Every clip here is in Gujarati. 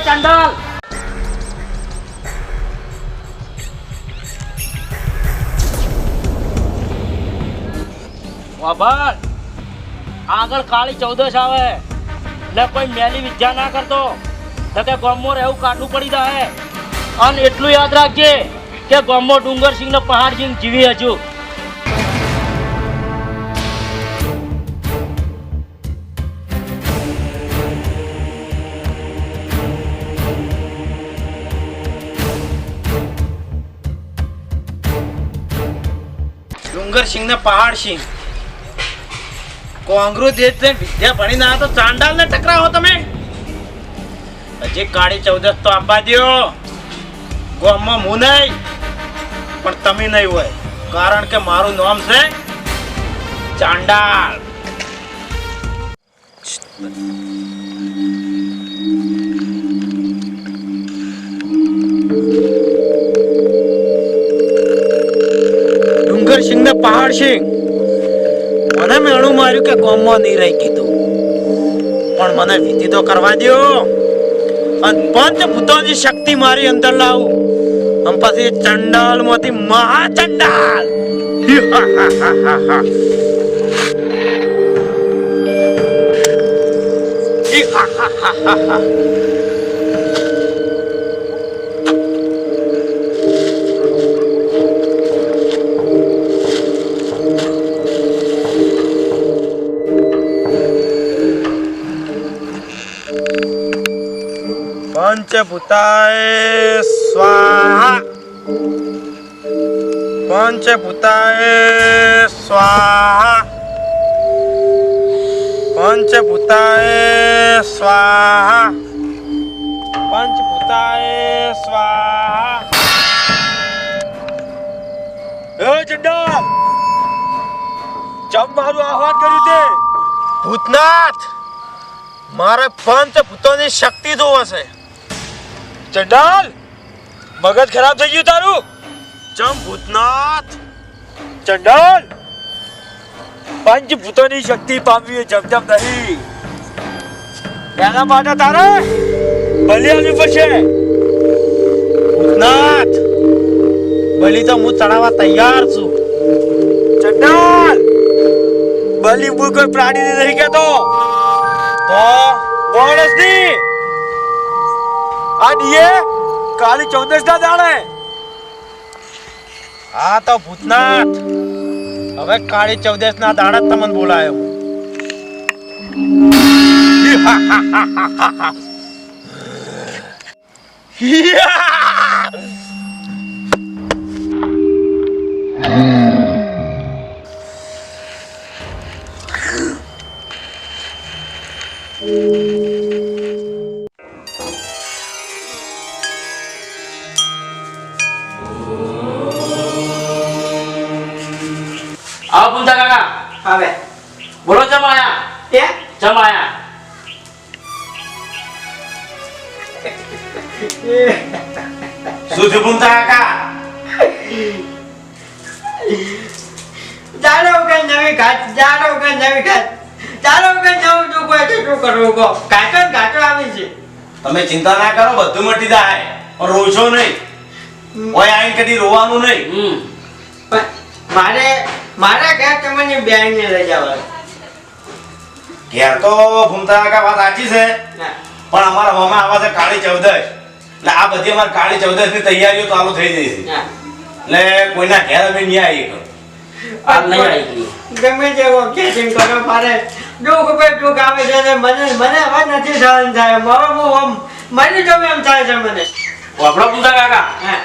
ચાંદલ! વાભાર! આગળ કાળી ચૌદશ આવે. એટલે કોઈ મેલી વિદ્યા ના કરતો. તો કે ગોમો રહેવું કાઢવું પડી જાય અને એટલું યાદ રાખજે કે ગોમો ડુંગર સિંહ ને પહાડ સિંહ જીવી હજુ. ડુંગર ને પહાડ સિંહ. કોંગ્રુ દેશ વિદ્યા ભણી ના તો ચાંડાલ ને ટકરાવો તમે. હજી કાળી ચૌદસ તો આપવા દો ગામમાં હું નહીં, પણ તમે નહીં હોય. કારણ કે મારું નામ છે ચાંડાલ. ને પહાડ સિંહ મને મેણું માર્યું કે ગોમમાં નહીં રહી કીધું. પણ મને વિધિ તો કરવા દ્યો. અને પંચ ભૂતોની શક્તિ મારી અંદર લાવું. અને પછી ચંડાલમાંથી મહાચંડાલ પંચભૂતાય સ્વાહા. પંચભૂતાય સ્વાહા. પંચભૂતાય સ્વાહા. પંચભૂતાય સ્વાહા. એ ચંડા જમ મારું આહવાન કર્યું તે. ભૂતનાથ, મારે પંચભૂતોની શક્તિ જોવા છે. ચંડાલ મગજ ખરાબ થઈ ગયું તારું. ચમ ભૂતનાથ? ચંડાલ પંચ ભૂતોની શક્તિ પામવી એ જમ જમ નહીં. એના માટે તારે બલિ આલવી પડશે. ભૂતનાથ? બલિ તો હું ચડાવવા તૈયાર છું. ચંડાલ બલિ હું કોઈ પ્રાણી નહીં કહેતો. તો? માણસની આ ડીએ? કાલી ચૌદશ ના દાડે હા, તો ભૂતનાથ. હવે કાળી ચૌદશ ના દાડે જ તમને બોલાયો આવો ચાલો કે નવી ઘાટ ચાલો કે નવી ઘાટ. ચાલો કે નવું જો કોઈ તો શું કરવું કહો? ઘાટો ને ઘાટો આવી છે. તમે ચિંતા ના કરો બધું મટી જાય. પણ રોશો નહીં. ઓય કદી રોવાનું નહીં. મારે મારા ઘેર તમને બેન ને લઈ જવા ઘેર તો ભૂમતા વાત સાચી છે. પણ અમારા મામા આવા છે કાળી ચૌદશ. એટલે આ બધી અમારી કાળી ચૌદશની તૈયારીઓ ચાલુ થઈ ગઈ છે. એટલે કોઈના ઘેર અમે નહીં આવી. આ નહીં આવી ગમે તેવો કેસિંગ કરો મારે દુઃખ પે દુઃખ આવે છે ને મને મને હવે નથી સહન થાય. મારો હું આમ મને જવું એમ થાય છે મને. આપણો પૂંજા કાકા. હા.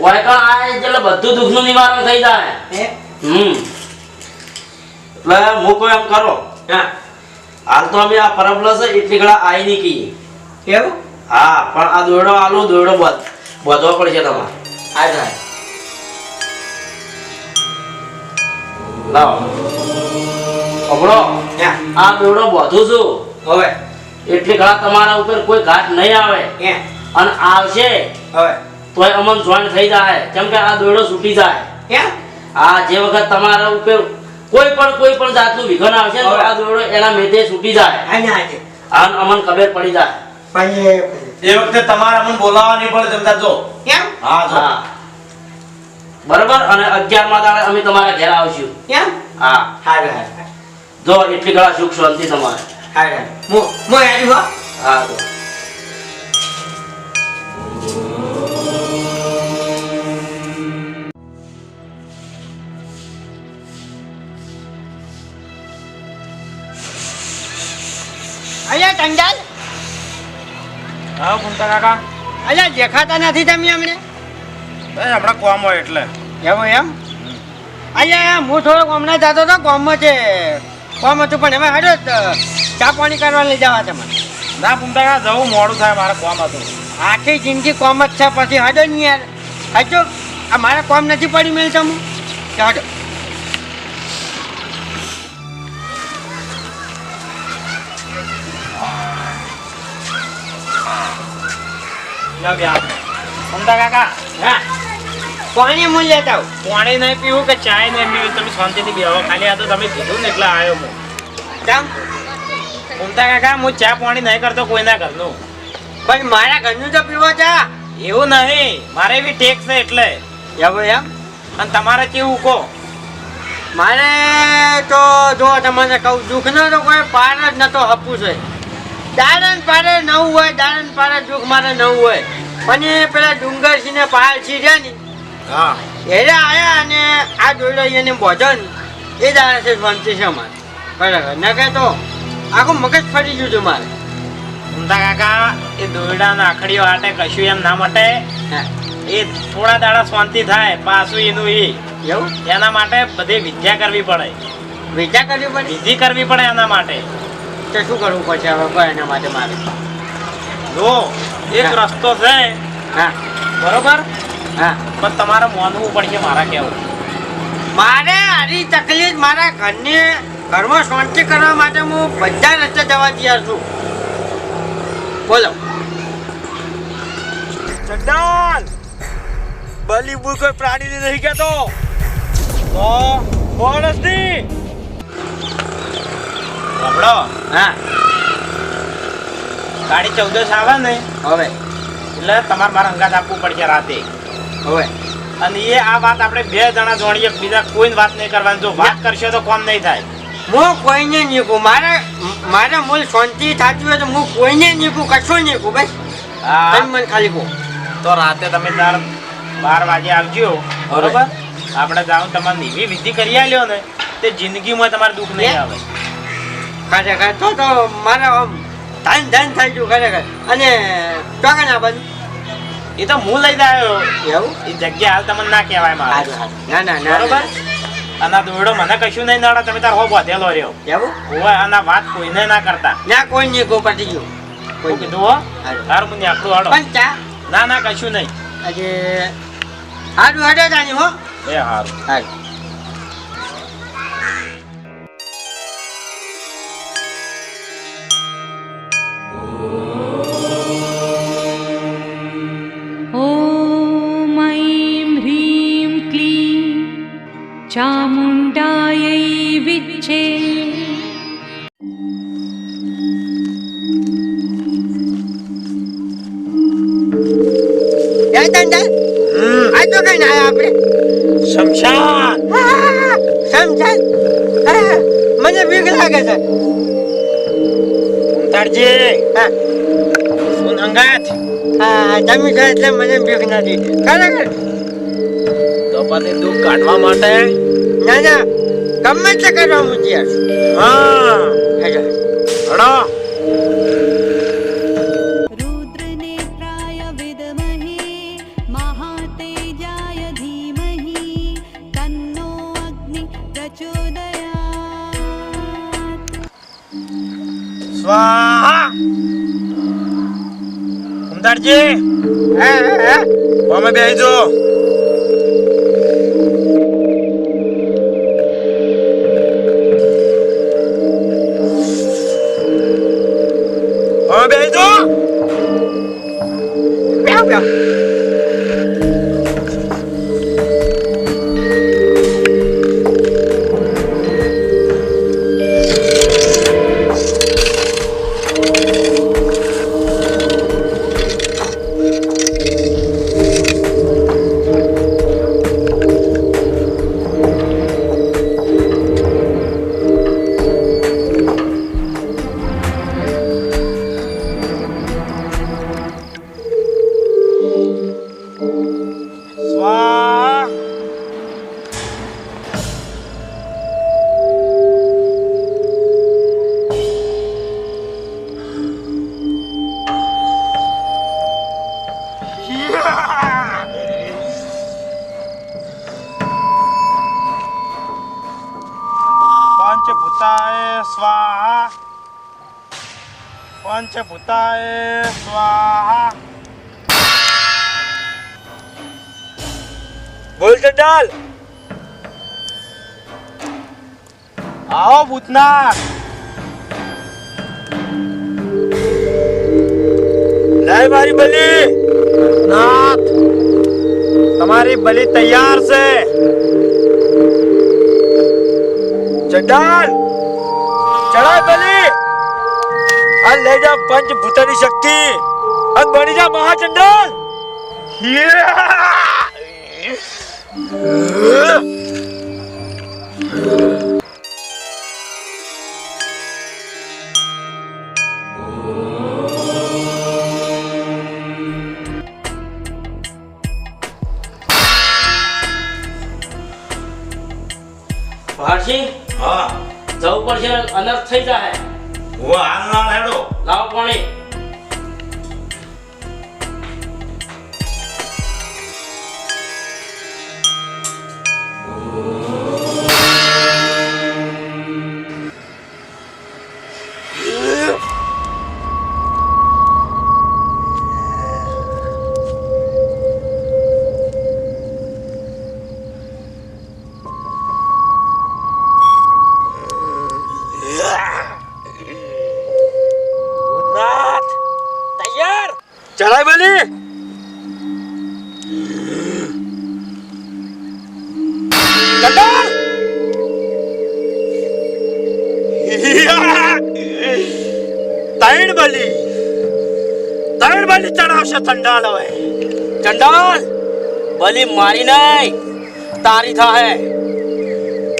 વાય કણ આ એટલે બધું દુઃખનું નિવારણ થઈ જાય. હે? હમ. એટલે હું કોઈ એમ કરો. હા. હાલ તો અમે આ પરબલો છે એટલી ઘણા આઈ નહીં કહીએ કેવું હા પણ આ દોરડો આલો દોયડો બધ બધવો પડશે તમારે. આ જાય. લાવો. આ દોયડો બધું છું. હવે. એટલી ઘણા તમારા ઉપર કોઈ ઘાટ નહીં આવે. અને આવશે. હવે. તોય અમન જોઈન્ટ થઈ જાય. કેમ કે આ દોયડો છૂટી જાય. આ જે વખત તમારા ઉપર કોઈ પણ કોઈ પણ જાતનું વિઘન આવશે તો આ દોરડો એના મેદે છૂટી જાય. અને અમન ખબર પડી જાય. એ વખતે તમારે અમને બોલાવવાની પણ જમતા જો. કેમ હા હા બરોબર? અને અગિયારમાં દાડે અમે તમારા ઘેર આવશું. કેમ? હા. હા હારું જો એટલી ઘણા સુખ શાંતિ તમારે. હારું હારું. મો હું હેડી હો. હા તો. અહીંયા ટંડાલ. હા કુંતા કાકા. અહીંયા દેખાતા નથી તમે અમને? બસ હમણાં કોમ હોય એટલે. એવું એમ? અહીંયા હું થોડોક હમણાં જતો હતો કોમ છે. કોમ હતું પણ એમાં હાડો ચા પાણી કરવા લઈ જવા છે મને. ના પૂમતા જવું મોડું થાય મારે કોમ હતું આખી જિંદગી કોમ જ છે પછી હડો નહીં યાર. હજુ આ મારે કોમ નથી પડી મેં તમું. હાડો. કાકા. હા પાણી હું લેતા પાણી નહીં પીવું કે ચાય નહીં પીવું? તમે શાંતિથી બેહો. ખાલી આ તો તમે કીધું ને એટલે આવ્યો હું. કેમ કુંતા કાકા હું ચા પાણી નહીં કરતો કોઈના ઘરનું. પણ મારા ઘરનું તો પીવો ચા. એવું નહીં. મારે બી ટેક છે એટલે. એવું એમ? અને તમારે કેવું કહો? મારે તો જો તમને કહું દુઃખનો તો કોઈ પાર જ નતો હપવું છે. દાડન પારે નવું હોય દાડન પારે દુઃખ મારે નવું હોય. અને પેલા ડુંગરસિંહ ને પહાડસિંહ રહ્યા ને હા. એને આયા અને આ દોયડો એને ભોજન. એ દાડે છે શાંતિ છે અમારે. બરાબર. ન કે તો? આખું મગજ ફરી ગયું છે મારે. કુંતા કાકા એ દોરડા નાખડીઓ હાટે કશું એમ ના મટે. હા. એ થોડા દાડા શાંતિ થાય પાછું એનું એ. એવું? એના માટે બધી વિદ્યા કરવી પડે. વિચાર કરવી પડી? વિધિ કરવી પડે એના માટે. તો શું કરવું પડશે હવે? એના માટે મારે. જો એક રસ્તો છે. હા. બરોબર? હા. પણ તમારે માનવું પડશે મારા કેવું મારે આરી તકલીફ મારા ઘરને ઘરમાં શાંતિ કરવા માટે હું બધા રસ્તે જવા તૈયાર છું. બોલો. જગદાન બુ કોઈ પ્રાણીને નહીં કહેતો. તો માણસની સાંભળો હા. ગાડી ચૌદસ આવે ને? હવે. એટલે તમારે મારા અંગાત આપવું પડશે રાતે. હવે. અને એ આ વાત આપણે બે જણા જોડીએ બીજા કોઈ વાત નહીં કરવાની. જો વાત કરશે તો કોમ નહીં થાય. હું કોઈને નીકું? મારે મારે મૂળ શાંતિ થતી હોય તો હું કોઈને નીકું કશું નીકું બસ? હા. તમે મને ખાલી કહો. તો રાતે તમે તાર બાર વાગે આવજો. બરોબર? આપણે જાઉં તમારે એવી વિધિ કરી આલ્યો ને તે જિંદગીમાં તમારે દુઃખ નહીં આવે. ખરેખર? તો તો મારે આમ ધન ધન થઈ ગયું ખરેખર. અને ચોકન બધું એ તો હું લઈ આવ્યો એવું? એ જગ્યા હાલ તમને ના કહેવાય મારે. ના ના ના બરોબર? આના દોડો મને કશું નહીં નડે તમે તાર હો બાંધેલો રહ્યો. એવું? હોય અને આ વાત કોઈને ના કરતા. ના કોઈ નહીં પતી પટી ગયો. કોઈ કીધું હો. તાર મને આખું હાડો ના ના કશું નહીં. આજે હાડું હડે જાણી હો. એ હારું. સારું તો કઈ ના આપણે. શમશાન! શમશાન. મને બીક લાગે છે. ઉતારજી હા. સુન અંગાત હા તમે છો એટલે મને બીક નથી. ખરેખર? તો પછી દુઃખ કાઢવા માટે? ના ના. ગમે તે કરવા મૂકી હા. હડો. હે હે હા. અમે બેહી જો અમે બેહી જો બેહો, બેહો. પંચભૂતાય સ્વાહા બોલ ચંડાલ આવો ભૂતનાથ લઈ મારી બલી નાથ તમારી બલી તૈયાર છે ચંડાલ ચડાય બલી આ લઈ જા પંચભૂતની શક્તિ. અને બની જા મહાચંદ્ર ભારસિંહ તૈણ ચડાવશે ચંડાલ હવે. ચંડાલ, બલી મારી નહીં તારી થાહે.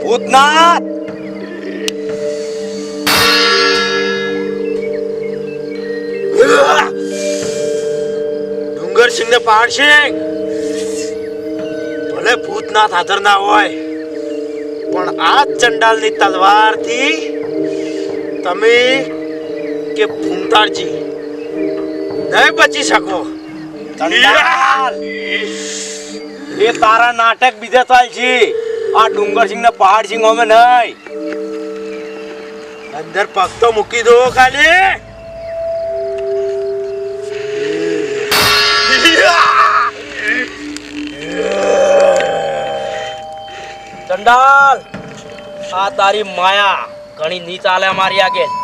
ભૂતનાથ. ડુંગર સિંહ ને પહાડ સિંહ ભલે ભૂતનાથ હાજર ના હોય, પણ આ ચંડાલની તલવારથી તમે કે ફૂમતારજી નહીં બચી શકો. એ તારા નાટક બીજે ચાલ છે. આ ડુંગરસિંહ ના ને પહાડ સિંહ અમે નહીં. અંદર પગ તો મૂકી દો ખાલી. ચંડાલ! આ તારી માયા ઘણી ની ચાલે અમારી આગળ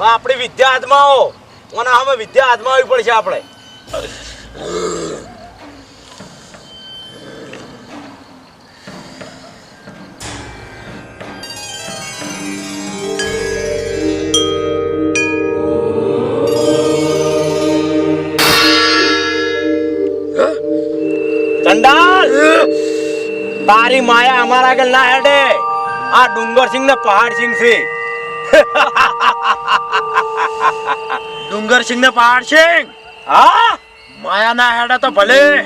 હવે આપણી વિદ્યા હાથમાં મને હવે વિદ્યા આવવી પડશે આપણે. તારી માયા અમારા આગળ ના હેડે. આ ડુંગર સિંહ ને પહાડ સિંહ છે. ડુંગર સિંહ ને પહાડ છે હા? માયા ના હેડે તો ભલે.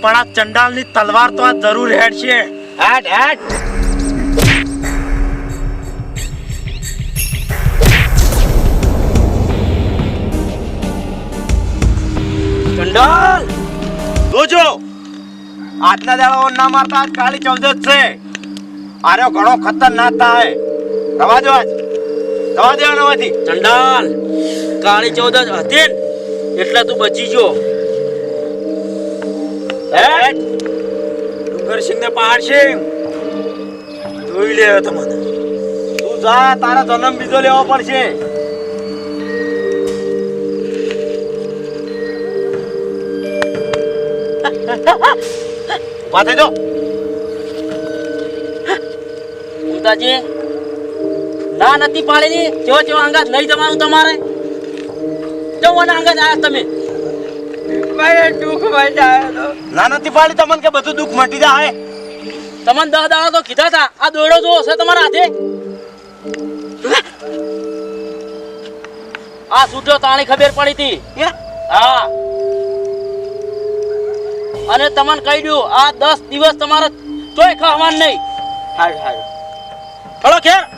પણ આ ચંડાલની તલવાર તો આ જરૂર હેડ છે. હેડ હેડ. ચંડાલ! જોજો. આજના દાડાઓ ના મારતા આજ કાળી ચૌદશ છે. આર્યો ઘણો ખતરનાક થાય. રવા દો આજ. રવા દેવાનો નથી ચંડાલ કાળી ચૌદશ હતી એટલે તું બચી જો હે? ડુંગરસિંહ ને પહાડસિંહ જોઈ લે તમને. તું જા તારા જન્મ બીજો લેવો પડશે. થઈ જો. ઉતાજી. ના નથી પાડેલી. જેવો ચેવો અંગાત લઈ જવાનું તમારે. જવાના અંગાત આવ્યા તમે. ના નથી પાડી તમને કે બધું દુઃખ મટી જાય? તમને દહ દાડા તો કીધા હતા આ દોડો જો હશે તમારા હાથે. આ સૂટ્યો તાણી ખબર પડી હતી. હા. અને તમને કહી દઉં આ દસ દિવસ તમારે તોય ખાવાનું નહીં. હારું હારું. હળો ખેર.